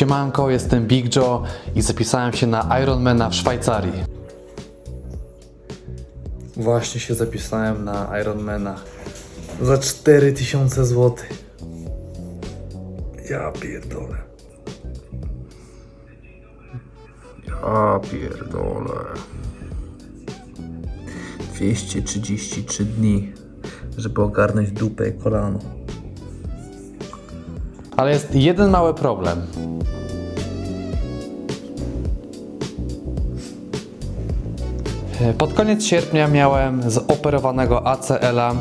Siemanko, jestem Big Joe i zapisałem się na Ironmana w Szwajcarii. Właśnie się zapisałem na Ironmana za 4000 zł. Ja pierdolę. Ja pierdolę. 233 dni, żeby ogarnąć dupę i kolano. Ale jest jeden mały problem. Pod koniec sierpnia miałem zoperowanego ACL-a.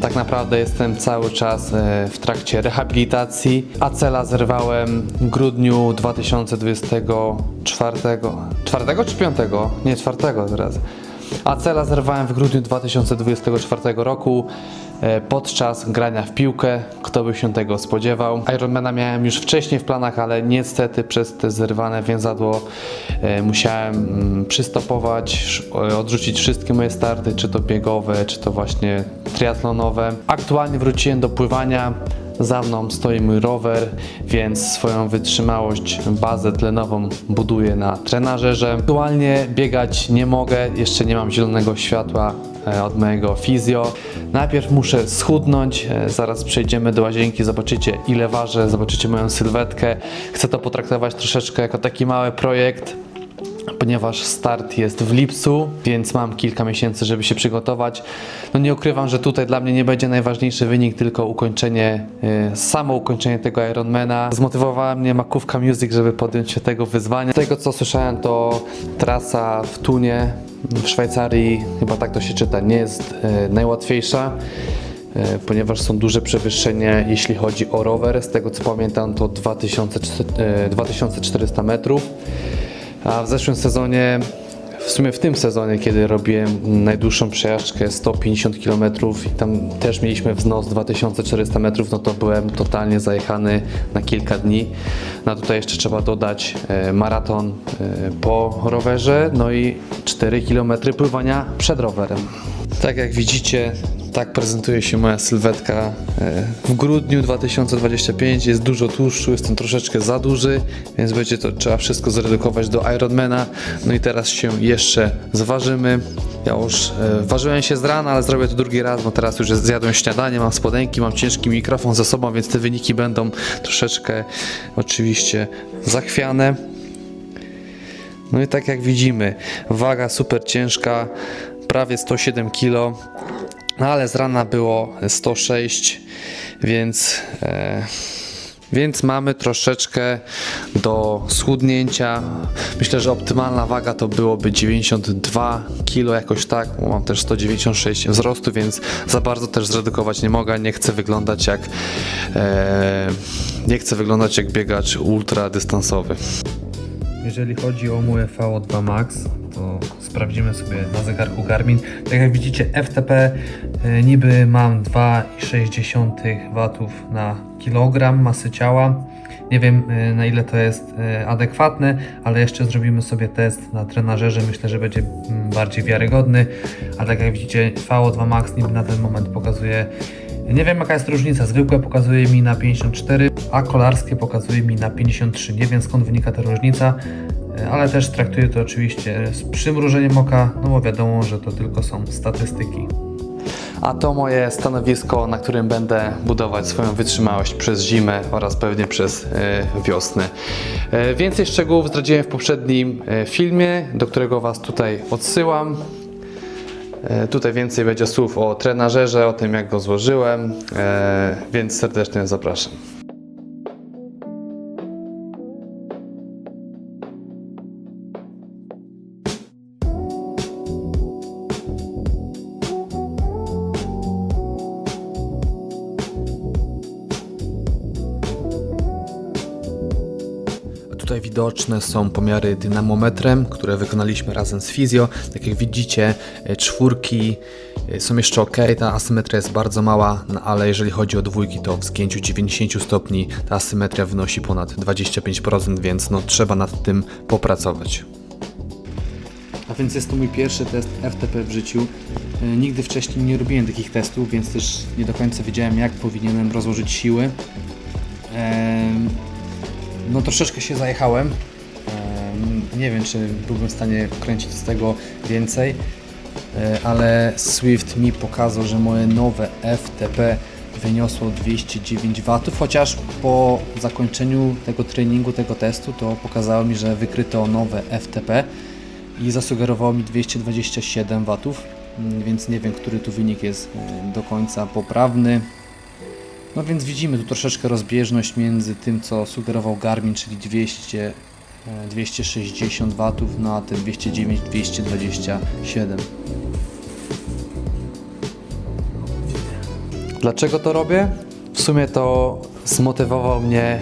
Tak naprawdę jestem cały czas e, w trakcie rehabilitacji. ACL-a zerwałem w grudniu 2024. 4 czy 5? Nie, 4 teraz. ACL-a zerwałem w grudniu 2024 roku e, podczas grania w piłkę. Kto by się tego spodziewał? Ironmana miałem już wcześniej w planach, ale niestety przez te zerwane więzadło e, musiałem mm, przystopować, odrzucić wszystkie moje starty, czy to biegowe, czy to właśnie triatlonowe. Aktualnie wróciłem do pływania. Za mną stoi mój rower, więc swoją wytrzymałość, bazę tlenową buduję na trenażerze. Aktualnie biegać nie mogę, jeszcze nie mam zielonego światła e, od mojego fizjo. Najpierw muszę schudnąć, e, zaraz przejdziemy do łazienki, zobaczycie ile ważę, zobaczycie moją sylwetkę. Chcę to potraktować troszeczkę jako taki mały projekt ponieważ start jest w lipcu, więc mam kilka miesięcy, żeby się przygotować. No nie ukrywam, że tutaj dla mnie nie będzie najważniejszy wynik, tylko ukończenie, y, samo ukończenie tego Ironmana. Zmotywowała mnie Makówka Music, żeby podjąć się tego wyzwania. Z tego co słyszałem, to trasa w Tunie w Szwajcarii, chyba tak to się czyta, nie jest y, najłatwiejsza e, ponieważ są duże przewyższenia, jeśli chodzi o rower. Z tego co pamiętam, to 2000, e, 2400 metrów. A w zeszłym sezonie, w sumie w tym sezonie, kiedy robiłem najdłuższą przejażdżkę 150 km i tam też mieliśmy wznos 2400 metrów, no to byłem totalnie zajechany na kilka dni. No tutaj jeszcze trzeba dodać e, maraton e, po rowerze, no i 4 km pływania przed rowerem. Tak jak widzicie, tak prezentuje się moja sylwetka e, w grudniu 2025. Jest dużo tłuszczu, jestem troszeczkę za duży, więc będzie to trzeba wszystko zredukować do Ironmana. No i teraz się jeszcze zważymy. Ja już e, ważyłem się z rana, ale zrobię to drugi raz, bo teraz już zjadłem śniadanie, mam spodenki, mam ciężki mikrofon ze sobą, więc te wyniki będą troszeczkę oczywiście zachwiane. No i tak jak widzimy, waga super ciężka, prawie 107 kg, no ale z rana było 106, więc, e, więc mamy troszeczkę do schudnięcia. Myślę, że optymalna waga to byłoby 92 kg, jakoś tak, mam też 196 wzrostu, więc za bardzo też zredukować nie mogę. Nie chcę wyglądać jak, e, nie chcę wyglądać jak biegacz ultradystansowy. Jeżeli chodzi o mój VO2 Max, to sprawdzimy sobie na zegarku Garmin. Tak jak widzicie, FTP e, niby mam 2,6 W na kilogram masy ciała. Nie wiem e, na ile to jest e, adekwatne, ale jeszcze zrobimy sobie test na trenażerze. Myślę, że będzie mm, bardziej wiarygodny. A tak jak widzicie, VO2 Max niby na ten moment pokazuje nie wiem jaka jest różnica, zwykłe pokazuje mi na 54, a kolarskie pokazuje mi na 53. Nie wiem skąd wynika ta różnica, ale też traktuję to oczywiście z przymrużeniem oka, no bo wiadomo, że to tylko są statystyki. A to moje stanowisko, na którym będę budować swoją wytrzymałość przez zimę oraz pewnie przez e, wiosnę. E, więcej szczegółów zdradziłem w poprzednim e, filmie, do którego Was tutaj odsyłam. E, Tutaj więcej będzie słów o trenażerze, o tym jak go złożyłem, e, więc serdecznie zapraszam. Tutaj widoczne są pomiary dynamometrem, które wykonaliśmy razem z fizjo. Tak jak widzicie, e, czwórki e, są jeszcze ok, ta asymetria jest bardzo mała, no ale jeżeli chodzi o dwójki, to w zgięciu 90 stopni ta asymetria wynosi ponad 25%, więc no, trzeba nad tym popracować. A więc jest to mój pierwszy test FTP w życiu. E, Nigdy wcześniej nie robiłem takich testów, więc też nie do końca wiedziałem, jak powinienem rozłożyć siły. No troszeczkę się zajechałem. Em, Nie wiem, czy byłbym w stanie kręcić z tego więcej, e, ale Swift mi pokazał, że moje nowe FTP wyniosło 209 W, chociaż po zakończeniu tego treningu, tego testu, to pokazało mi, że wykryto nowe FTP i zasugerowało mi 227 W, mm, więc nie wiem, który tu wynik jest e, do końca poprawny. No więc widzimy tu troszeczkę rozbieżność między tym, co sugerował Garmin, czyli 200, e, 260 W, no a te 209, 227. Dlaczego to robię? W sumie to zmotywował mnie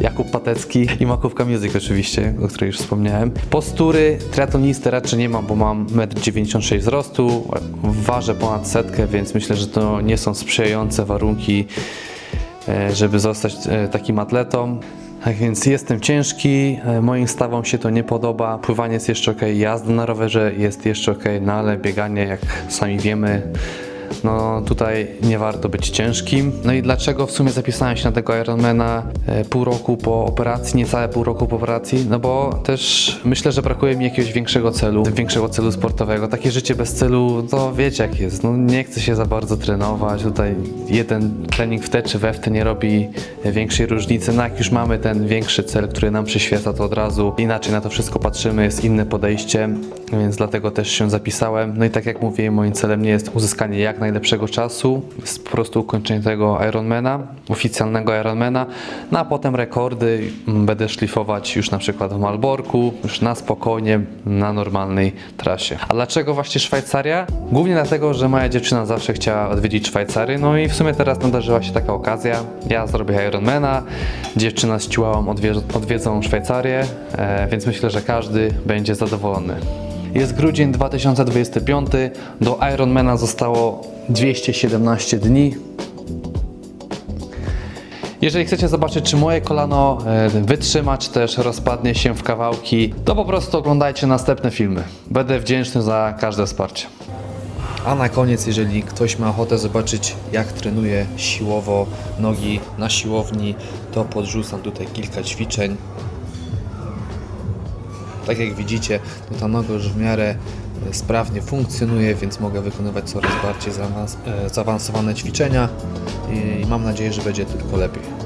Jakub Patecki i Makówka Music oczywiście, o której już wspomniałem. Postury triatlonisty raczej nie mam, bo mam 1,96 m wzrostu, ważę ponad setkę, więc myślę, że to nie są sprzyjające warunki, e, żeby zostać e, takim atletą. Tak więc jestem ciężki, e, moim stawom się to nie podoba, pływanie jest jeszcze ok, jazda na rowerze jest jeszcze ok, no ale bieganie, jak sami wiemy, no tutaj nie warto być ciężkim. No i dlaczego w sumie zapisałem się na tego Ironmana e, pół roku po operacji, niecałe pół roku po operacji? No bo też myślę, że brakuje mi jakiegoś większego celu, większego celu sportowego. Takie życie bez celu, to wiecie jak jest, no nie chce się za bardzo trenować. Tutaj jeden trening w te czy we w te nie robi większej różnicy. No jak już mamy ten większy cel, który nam przyświeca, to od razu inaczej na to wszystko patrzymy, jest inne podejście, więc dlatego też się zapisałem. No i tak jak mówiłem, moim celem nie jest uzyskanie jak najlepszego czasu, jest po prostu ukończenie tego Ironmana, oficjalnego Ironmana, no a potem rekordy mm, będę szlifować już na przykład w Malborku, już na spokojnie, na normalnej trasie. A dlaczego właśnie Szwajcaria? Głównie dlatego, że moja dziewczyna zawsze chciała odwiedzić Szwajcarię, no i w sumie teraz nadarzyła się taka okazja. Ja zrobię Ironmana, dziewczyna z Ciłałą odwie- odwiedzą Szwajcarię, e, więc myślę, że każdy będzie zadowolony. Jest grudzień 2025, do Ironmana zostało 217 dni. Jeżeli chcecie zobaczyć, czy moje kolano e, wytrzyma, czy też rozpadnie się w kawałki, to po prostu oglądajcie następne filmy. Będę wdzięczny za każde wsparcie. A na koniec, jeżeli ktoś ma ochotę zobaczyć, jak trenuję siłowo nogi na siłowni, to podrzucam tutaj kilka ćwiczeń. Tak jak widzicie, to ta noga już w miarę e, sprawnie funkcjonuje, więc mogę wykonywać coraz bardziej e, zaawansowane ćwiczenia i mam nadzieję, że będzie tylko lepiej.